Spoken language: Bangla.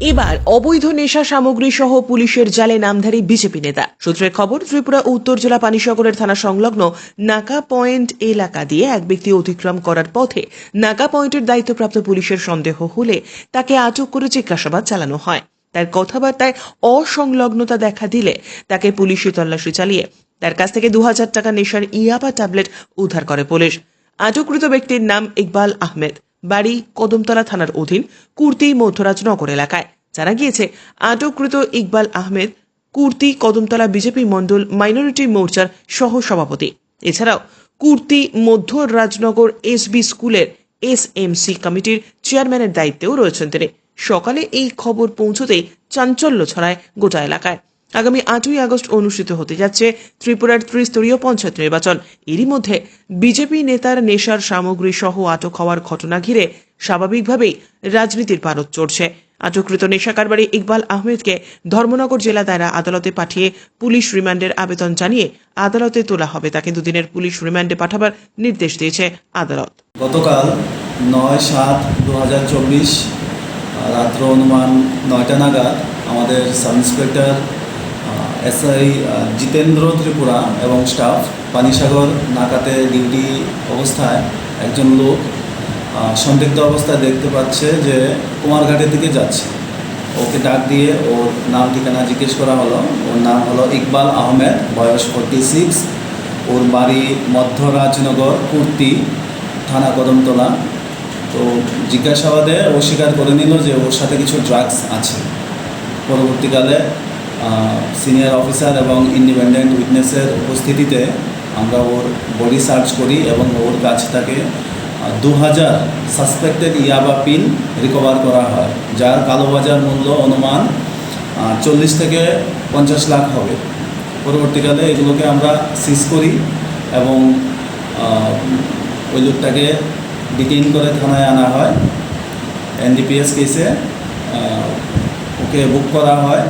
এবার অবৈধ নেশা সামগ্রী সহ পুলিশের জালে নামধারী বিজেপি নেতা। সূত্রের খবর, ত্রিপুরা উত্তর জেলা পানিসাগরের থানা সংলগ্ন নাকা পয়েন্ট এলাকা দিয়ে এক ব্যক্তি অতিক্রম করার পথে নাকা পয়েন্টের দায়িত্বপ্রাপ্ত পুলিশের সন্দেহ হলে তাকে আটক করে জিজ্ঞাসাবাদ চালানো হয়। তার কথাবার্তায় অসংলগ্নতা দেখা দিলে তাকে পুলিশি তল্লাশি চালিয়ে তার কাছ থেকে দু হাজার টাকা নেশার ইয়াবা ট্যাবলেট উদ্ধার করে পুলিশ। আটককৃত ব্যক্তির নাম ইকবাল আহমেদ। বাড়ি কদমতলা থানার অধীন কুর্তি মধ্যরাজনগর এলাকায়। জানা গিয়েছে, আটককৃত ইকবাল আহমেদ কুর্তি কদমতলা বিজেপি মণ্ডল মাইনরিটি মোর্চার সহ সভাপতি এছাড়াও কুর্তি মধ্য রাজনগর এসবি স্কুলের এস এসএমসি কমিটির চেয়ারম্যানের দায়িত্বেও রয়েছেন তিনি। সকালে এই খবর পৌঁছতেই চাঞ্চল্য ছড়ায় গোটা এলাকায়। আগামী আটই আগস্ট অনুষ্ঠিত হতে যাচ্ছে ত্রিপুরার ত্রিস্তরীয় পঞ্চায়েত নির্বাচন। এরই মধ্যে বিজেপি নেতার নেশার সামগ্রী সহ আটক হওয়ার ঘটনা ঘিরে স্বাভাবিকভাবেই রাজনীতির পারদ চড়ছে। আটককৃত নেশা কারবারি ইকবাল আহমেদকে ধর্মনগর জেলা দায়রা আদালতে পাঠিয়ে পুলিশ রিমান্ডের আবেদন জানিয়ে আদালতে তোলা হবে। তাকে দুদিনের পুলিশ রিমান্ডে পাঠাবার নির্দেশ দিয়েছে আদালত। গতকাল নয় সাত দু রাত্র অনুমান নয়টা নাগাদ আমাদের sub inspector SI Jitendra Tripura এবং স্টাফ পানিসাগর, নাকাতে ডিউটি অবস্থায় একজন লোক সন্দিগ্ধ অবস্থায় দেখতে পাচ্ছে যে কুমারঘাটের দিকে যাচ্ছে। ওকে ডাক দিয়ে ওর নাম, ঠিকানা জিজ্ঞেস করা হলো। ওর নাম হলো ইকবাল আহমেদ, বয়স ফোরটি সিক্স। ওর বাড়ি মধ্যরাজনগর, কুর্তি, থানা কদমতলা। তো জিজ্ঞাসাবাদে ও স্বীকার করে নিল যে ওর সাথে কিছু ড্রাগস আছে। পরবর্তীকালে সিনিয়র অফিসার এবং ইন্ডিপেন্ডেন্ট উইটনেসের উপস্থিতিতে আমরা ওর বডি সার্চ করি এবং ওর কাছ থেকে দু হাজার সাসপেক্টেড ইয়াবা পিন রিকভার করা হয়, যার কালোবাজার মূল্য অনুমান চল্লিশ থেকে পঞ্চাশ লাখ হবে। পরবর্তীকালে এগুলোকে আমরা সিজ করি এবং ওই লোকটাকে ডিটেইন করে থানায় আনা হয়। এনডিপিএস কেসে ওকে বুক করা হয়।